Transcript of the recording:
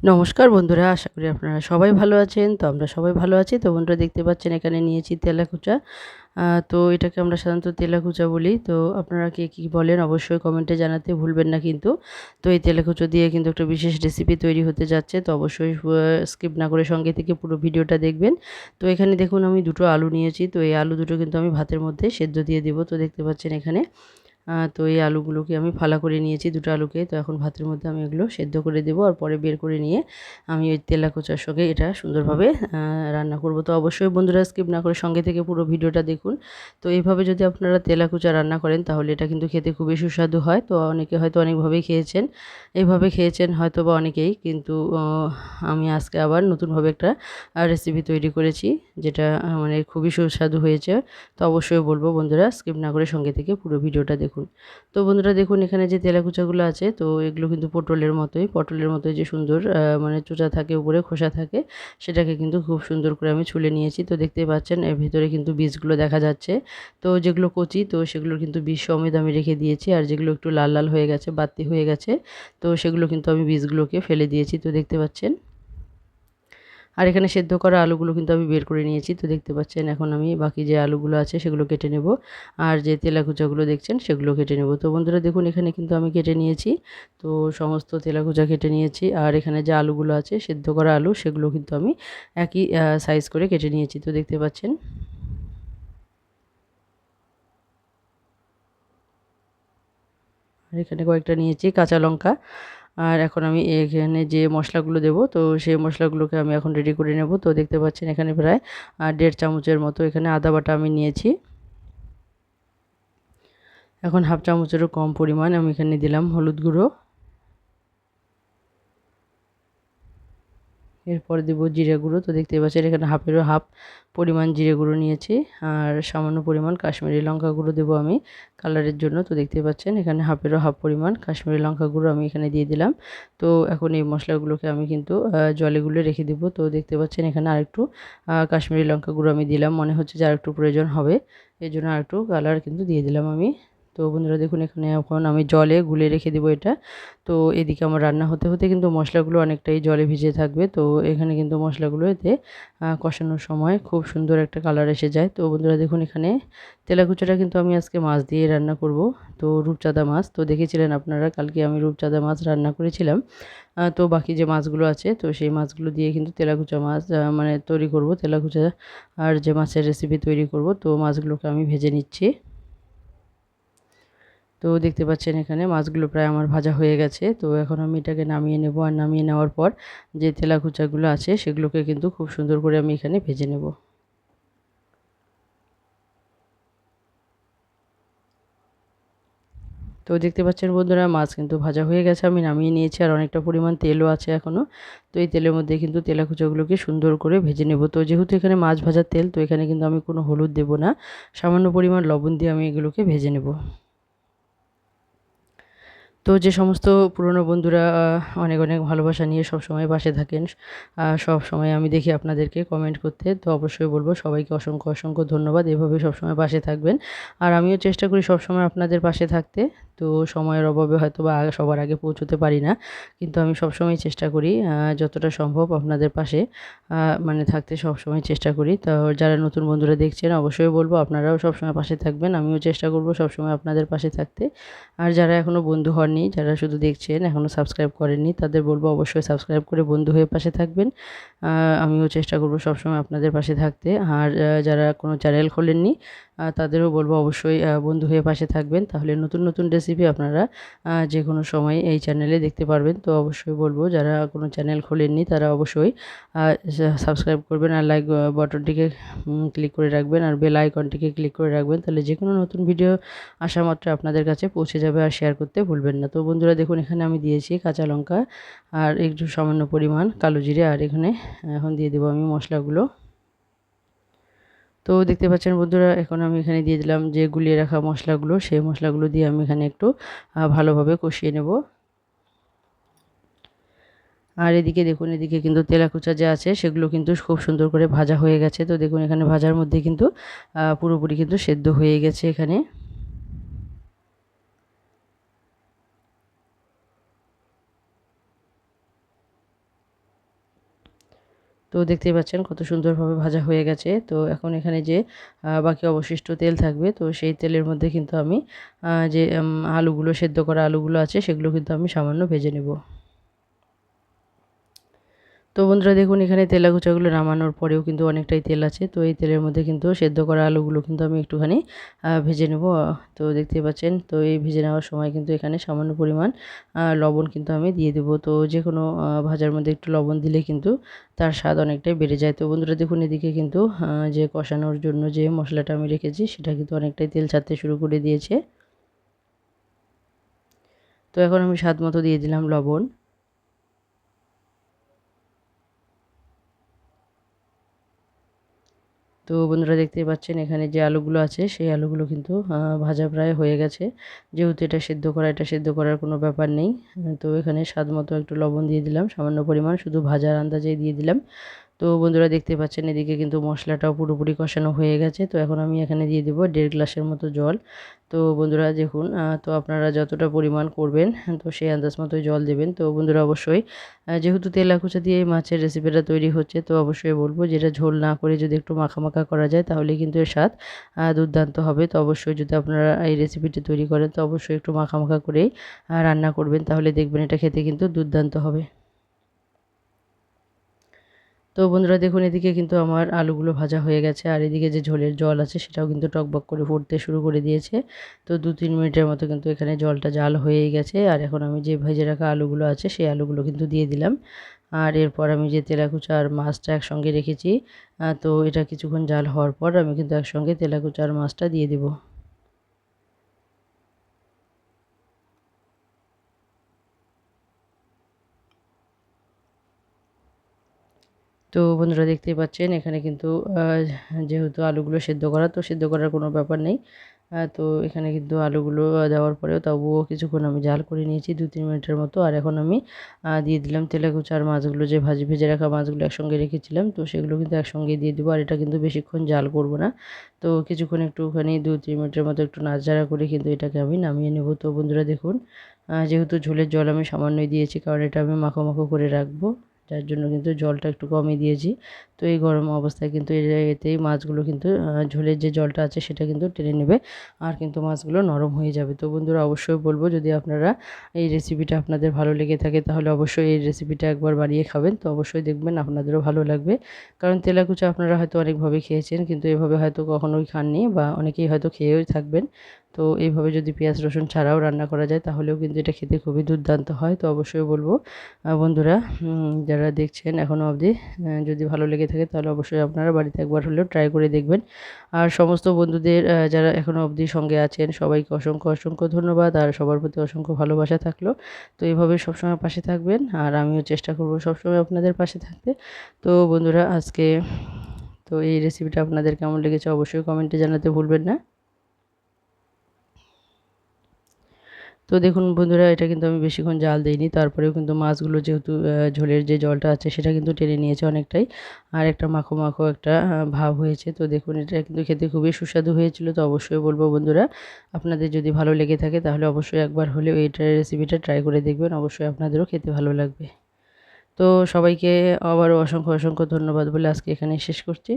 নমস্কার বন্ধুরা, আশা করি আপনারা সবাই ভালো আছেন। তো আমরা সবাই ভালো আছি। তো বন্ধুরা দেখতে পাচ্ছেন, এখানে নিয়েছি তেলাকুচা। তো এটাকে আমরা সাধারণত তেলাকুচা বলি। তো আপনারা কে কী বলেন অবশ্যই কমেন্টে জানাতে ভুলবেন না কিন্তু। তো এই তেলাকুচো দিয়ে কিন্তু একটা বিশেষ রেসিপি তৈরি হতে যাচ্ছে। তো অবশ্যই স্কিপ না করে সঙ্গে থেকে পুরো ভিডিওটা দেখবেন। তো এখানে দেখুন, আমি দুটো আলু নিয়েছি। তো এই আলু দুটো কিন্তু আমি ভাতের মধ্যে সেদ্ধ দিয়ে দেবো। তো দেখতে পাচ্ছেন এখানে তো এই আলুগুলোকে আমি ফালা করে নিয়েছি, দুটো আলুকে। তো এখন ভাতের মধ্যে আমি এগুলো সেদ্ধ করে দেবো আর পরে বের করে নিয়ে আমি ওই তেলা কোচার সঙ্গে এটা সুন্দরভাবে রান্না করব। তো অবশ্যই বন্ধুরা স্কিপ না করে সঙ্গে থেকে পুরো ভিডিওটা দেখুন। তো এইভাবে যদি আপনারা তেলা কুচা রান্না করেন তাহলে এটা কিন্তু খেতে খুবই সুস্বাদু হয়। তো অনেকে হয়তো অনেকভাবেই খেয়েছেন এইভাবে খেয়েছেন হয়তো বা অনেকেই, কিন্তু আমি আজকে আবার নতুনভাবে একটা রেসিপি তৈরি করেছি যেটা মানে খুবই সুস্বাদু হয়েছে। তো অবশ্যই বলব বন্ধুরা স্কিপ না করে সঙ্গে থেকে পুরো ভিডিওটা দেখুন। দেখুন। তো বন্ধুরা দেখুন, এখানে যে তেলাকুচাগুলো আছে, তো এগুলো কিন্তু পটলের মতোই। পটলের মতোই যে সুন্দর মানে চোচা থাকে, উপরে খোসা থাকে, সেটাকে কিন্তু খুব সুন্দর করে আমি ছুলে নিয়েছি। তো দেখতেই পাচ্ছেন, এর ভিতরে কিন্তু বীজগুলো দেখা যাচ্ছে। তো যেগুলো কচি, তো সেগুলোর কিন্তু বীজ সমেত আমি রেখে দিয়েছি, আর যেগুলো একটু লাল লাল হয়ে গেছে বাতি হয়ে গেছে, তো সেগুলো কিন্তু আমি বীজগুলোকে ফেলে দিয়েছি। তো দেখতে পাচ্ছেন আর এখানে সেদ্ধ করা আলুগুলো কিন্তু আমি বের করে নিয়েছি, তো দেখতে পাচ্ছেন এখন আমি বাকি যে আলুগুলো আছে সেগুলো কেটে নেব। আর যে তেলাকুচাগুলো দেখছেন সেগুলো কেটে নেব। তো বন্ধুরা দেখুন এখানে কিন্তু আমি কেটে নিয়েছি, তো সমস্ত তেলাকুচা কেটে নিয়েছি। আর এখানে যে আলুগুলো আছে সেদ্ধ করা আলু সেগুলো কিন্তু আমি একই সাইজ করে কেটে নিয়েছি, তো দেখতে পাচ্ছেন। আর এখানে কয়েকটা নিয়েছি কাঁচা লঙ্কা। আর এখন আমি এখানে যে মশলাগুলো দেব, তো সেই মশলাগুলোকে আমি এখন রেডি করে নেব। তো দেখতে পাচ্ছেন এখানে প্রায় দেড় চামচের মতো এখানে আদা বাটা আমি নিয়েছি। এখন হাফ চামচেরও কম পরিমাণ আমি এখানে দিলাম হলুদ গুঁড়ো। এরপর দেবো জিরে গুঁড়ো। তো দেখতে পাচ্ছেন এখানে হাফেরও হাফ পরিমাণ জিরে গুঁড়ো নিয়েছি আর সামান্য পরিমাণ কাশ্মীরি লঙ্কা গুঁড়ো দেবো আমি কালারের জন্য। তো দেখতে পাচ্ছেন এখানে হাফেরও হাফ পরিমাণ কাশ্মীরি লঙ্কা গুঁড়ো আমি এখানে দিয়ে দিলাম। তো এখন এই মশলাগুলোকে আমি কিন্তু জলে গুলে রেখে দেবো। তো দেখতে পাচ্ছেন এখানে আরেকটু কাশ্মীরি লঙ্কা গুঁড়ো আমি দিলাম। মনে হচ্ছে যে আরেকটু প্রয়োজন হবে। এই জন্য আরেকটু কালার কিন্তু দিয়ে দিলাম আমি। তো বন্ধুরা দেখুন এখানে এখন আমি জলে গুলে রেখে দেবো এটা। তো এদিকে আমার রান্না হতে হতে কিন্তু মশলাগুলো অনেকটাই জলে ভিজে থাকবে। তো এখানে কিন্তু মশলাগুলো এতে কষানোর সময় খুব সুন্দর একটা কালার এসে যায়। তো বন্ধুরা দেখুন এখানে তেলাকুচাটা কিন্তু আমি আজকে মাছ দিয়ে রান্না করব। তো রূপচাঁদা মাছ, তো দেখেছিলেন আপনারা, কালকে আমি রূপচাঁদা মাছ রান্না করেছিলাম। তো বাকি যে মাছগুলো আছে, তো সেই মাছগুলো দিয়ে কিন্তু তেলাকুচা মাছ মানে তৈরি করব। তেলাকুচা আর যে মাছের রেসিপি তৈরি করব, তো মাছগুলোকে আমি ভেজে নিচ্ছি। তো দেখতে পাচ্ছেন এখানে মাছগুলো প্রায় আমার ভাজা হয়ে গেছে। তো এখন আমি এটাকে নামিয়ে নেব আর নামিয়ে নেওয়ার পর যে তেলাকুচাগুলো আছে সেগুলোকে কিন্তু খুব সুন্দর করে আমি এখানে ভেজে নেব। তো দেখতে পাচ্ছেন বন্ধুরা, মাছ কিন্তু ভাজা হয়ে গেছে, আমি নামিয়ে নিয়েছি আর অনেকটা পরিমাণ তেলও আছে এখনও তো এই তেলের মধ্যে কিন্তু তেলাকুচাগুলোকে সুন্দর করে ভেজে নেব। তো যেহেতু এখানে মাছ ভাজার তেল, তো এখানে কিন্তু আমি কোনো হলুদ দেব না, সামান্য পরিমাণ লবণ দিয়ে আমি এগুলোকে ভেজে নেব। তো যে সমস্ত পুরনো বন্ধুরা অনেক অনেক ভালোবাসা নিয়ে সব সময় পাশে থাকেন সব সময় আমি দেখি আপনাদেরকে কমেন্ট করতে, তো অবশ্যই বলব সবাইকে অসংখ্য অসংখ্য ধন্যবাদ, এভাবে সবসময় পাশে থাকবেন। আর আমিও চেষ্টা করি সবসময় আপনাদের পাশে থাকতে, তো সময়ের অভাবে হয়তো বা সবার আগে পৌঁছতে পারি না, কিন্তু আমি সবসময় চেষ্টা করি যতটা সম্ভব আপনাদের পাশে মানে থাকতে সবসময় চেষ্টা করি। তো যারা নতুন বন্ধুরা দেখছেন, অবশ্যই বলব আপনারাও সবসময় পাশে থাকবেন, আমিও চেষ্টা করব সবসময় আপনাদের পাশে থাকতে। আর যারা এখনও বন্ধু হননি যারা শুধু দেখছেন এখনও সাবস্ক্রাইব করেননি, তাদের বলব অবশ্যই সাবস্ক্রাইব করে বন্ধু হয়ে পাশে থাকবেন। আমিও চেষ্টা করব সবসময় আপনাদের পাশে থাকতে। আর যারা কোনো চ্যানেল খোলেননি তাদেরও বলব অবশ্যই বন্ধু হয়ে পাশে থাকবেন। তাহলে নতুন নতুন রেসিপি আপনারা যে কোনো সময় এই চ্যানেলে দেখতে পারবেন। তো অবশ্যই বলব, যারা কোনো চ্যানেল খোলেননি, তারা অবশ্যই সাবস্ক্রাইব করবেন আর লাইক বাটনটিকে ক্লিক করে রাখবেন আর বেল আইকনটিকে ক্লিক করে রাখবেন। তাহলে যে কোনো নতুন ভিডিও আসা মাত্র আপনাদের কাছে পৌঁছে যাবে আর শেয়ার করতে ভুলবেন না। তো বন্ধুরা দেখুন, এখানে আমি দিয়েছি কাঁচা লঙ্কা আর একটু সামান্য পরিমাণ কালো জিরে আর এখানে এখন দিয়ে দেবো আমি মশলাগুলো। তো দেখতে পাচ্ছেন বন্ধুরা, এখন আমি এখানে দিয়ে দিলাম যে গুলিয়ে রাখা মশলাগুলো, সেই মশলাগুলো দিয়ে আমি এখানে একটু ভালোভাবে কষিয়ে নেব। আর এদিকে দেখুন, এদিকে কিন্তু তেলাকুচা যে আছে, সেগুলো কিন্তু খুব সুন্দর করে ভাজা হয়ে গেছে। তো দেখুন, এখানে ভাজার মধ্যে কিন্তু পুরোপুরি কিন্তু সেদ্ধ হয়ে গেছে এখানে। তো দেখতেই পাচ্ছেন কত সুন্দরভাবে ভাজা হয়ে গেছে। তো এখন এখানে যে বাকি অবশিষ্ট তেল থাকবে, তো সেই তেলের মধ্যে কিন্তু আমি যে আলুগুলো, সেদ্ধ করা আলুগুলো আছে, সেগুলো কিন্তু আমি সামান্য ভেজে নেব। তো বন্ধুরা দেখুন, এখানে তেলাকুচাগুলো নামানোর পরেও কিন্তু অনেকটাই তেল আছে। তো এই তেলের মধ্যে কিন্তু সেদ্ধ করা আলুগুলো কিন্তু আমি একটুখানি ভেজে নেব। তো দেখতে পাচ্ছেন, তো এই ভেজে নেওয়ার সময় কিন্তু এখানে সামান্য পরিমাণ লবণ কিন্তু আমি দিয়ে দেবো। তো যে কোনো ভাজার মধ্যে একটু লবণ দিলে কিন্তু তার স্বাদ অনেকটাই বেড়ে যায়। তো বন্ধুরা দেখুন, এদিকে কিন্তু যে কষানোর জন্য যে মশলাটা আমি রেখেছি, সেটা কিন্তু অনেকটাই তেল ছাড়তে শুরু করে দিয়েছে। তো এখন আমি স্বাদ মতো দিয়ে দিলাম লবণ। তো বন্ধুরা দেখতেই পাচ্ছেন, এখানে যে আলুগুলো আছে, সেই আলুগুলো কিন্তু ভাজা প্রায় হয়ে গেছে। যেহেতু এটা সেদ্ধ করা, এটা সেদ্ধ করার কোনো ব্যাপার নেই। তো এখানে স্বাদ মতো একটু লবণ দিয়ে দিলাম, সামান্য পরিমাণ, শুধু ভাজার আন্দাজেই দিয়ে দিলাম। তো বন্ধুরা দেখতে পাচ্ছেন, এদিকে কিন্তু মশলাটাও পুরোপুরি কষানো হয়ে গেছে। তো এখন আমি এখানে দিয়ে দেবো দেড় গ্লাসের মতো জল। তো বন্ধুরা দেখুন তো আপনারা যতটা পরিমাণ করবেন, তো সেই আন্দাজ মতোই জল দেবেন। তো বন্ধুরা অবশ্যই যেহেতু তেলাকুচা দিয়ে মাছের রেসিপিটা তৈরি হচ্ছে, তো অবশ্যই বলব যেটা ঝোল না করে যদি একটু মাখা মাখা করা যায়, তাহলে কিন্তু এর স্বাদ দুর্দান্ত হবে। তো অবশ্যই যদি আপনারা এই রেসিপিটি তৈরি করেন, তো অবশ্যই একটু মাখা মাখা করেই রান্না করবেন, তাহলে দেখবেন এটা খেতে কিন্তু দুর্দান্ত হবে। তো বন্ধুরা দেখুন, এদিকে কিন্তু আমার আলুগুলো ভাজা হয়ে গেছে আর এদিকে যে ঝোলের জল আছে সেটাও কিন্তু টকবক করে ফুটতে শুরু করে দিয়েছে। তো দু তিন মিনিটের মতো কিন্তু এখানে জলটা জাল হয়েই গেছে আর এখন আমি যে ভেজে রাখা আলুগুলো আছে সেই আলুগুলো কিন্তু দিয়ে দিলাম। আর এরপর আমি যে তেলাকুচা আর মাছটা একসঙ্গে রেখেছি তো এটা কিছুক্ষণ জাল হওয়ার পর আমি কিন্তু একসঙ্গে তেলাকুচা আর মাছটা দিয়ে দেবো। তো বন্ধুরা দেখতেই পাচ্ছেন, এখানে কিন্তু যেহেতু আলুগুলো সেদ্ধ করা, তো সেদ্ধ করার কোনো ব্যাপার নেই। তো এখানে কিন্তু আলুগুলো দেওয়ার পরেও তবুও কিছুক্ষণ আমি জাল করে নিয়েছি দু তিন মিনিটের মতো। আর এখন আমি দিয়ে দিলাম তেলেকুচা আর মাছগুলো, যে ভাজি, ভেজে রাখা মাছগুলো একসঙ্গে রেখেছিলাম, তো সেগুলো কিন্তু একসঙ্গে দিয়ে দেবো। আর এটা কিন্তু বেশিক্ষণ জাল করব না। তো কিছুক্ষণ একটুখানি দু তিন মিনিটের মতো একটু নাড়াচাড়া করে কিন্তু এটাকে আমি নামিয়ে নেব। তো বন্ধুরা দেখুন যেহেতু ঝোলের জল আমি সামান্যই দিয়েছি, কারণ এটা আমি মাখো মাখো করে রাখব। যার জন্য কিন্তু জলটা একটু কমই দিয়েছি। তো এই গরম অবস্থায় কিন্তু এতেই মাছগুলো কিন্তু ঝোলের যে জলটা আছে সেটা কিন্তু টেনে নেবে আর কিন্তু মাছগুলো নরম হয়ে যাবে। তো বন্ধুরা অবশ্যই বলব যদি আপনারা এই রেসিপিটা আপনাদের ভালো লেগে থাকে তাহলে অবশ্যই এই রেসিপিটা একবার বানিয়ে খাবেন। তো অবশ্যই দেখবেন আপনাদেরও ভালো লাগবে। কারণ তেলাকুচা আপনারা হয়তো অনেকভাবে খেয়েছেন কিন্তু এভাবে হয়তো কখনোই খাননি বা অনেকেই হয়তো খেয়েও থাকবেন। তো এইভাবে যদি পেঁয়াজ, রসুন ছাড়াও রান্না করা যায় তাহলেও কিন্তু এটা খেতে খুবই দুর্দান্ত হয়। তো অবশ্যই বলব বন্ধুরা যারা দেখছেন এখনও অবধি যদি ভালো লেগে থাকে তাহলে অবশ্যই আপনারা বাড়িতে একবার হলেও ট্রাই করে দেখবেন। আর সমস্ত বন্ধুদের যারা এখনও অবধি সঙ্গে আছেন, সবাইকে অসংখ্য অসংখ্য ধন্যবাদ। আর সবার প্রতি অসংখ্য ভালোবাসা থাকল। তো এইভাবে সবসময় পাশে থাকবেন। আর আমিও চেষ্টা করব সবসময় আপনাদের পাশে থাকতে। তো বন্ধুরা, আজকে তো এই রেসিপিটা আপনাদের কেমন লেগেছে অবশ্যই কমেন্টে জানাতে ভুলবেন না। তো দেখুন বন্ধুরা, এটা কিন্তু আমি বেশিক্ষণ জাল দিইনি। তারপরেও কিন্তু মাছগুলো যেহেতু ঝোলের যে জলটা আছে সেটা কিন্তু টেনে নিয়েছে অনেকটাই। আর একটা মাখো মাখো একটা ভাব হয়েছে। তো দেখুন, এটা কিন্তু খেতে খুবই সুস্বাদু হয়েছিল। তো অবশ্যই বলব বন্ধুরা, আপনাদের যদি ভালো লেগে থাকে তাহলে অবশ্যই একবার হলেও এইটার রেসিপিটা ট্রাই করে দেখবেন। অবশ্যই আপনাদেরও খেতে ভালো লাগবে। তো সবাইকে আবারও অসংখ্য অসংখ্য ধন্যবাদ বলে আজকে এখানে শেষ করছি।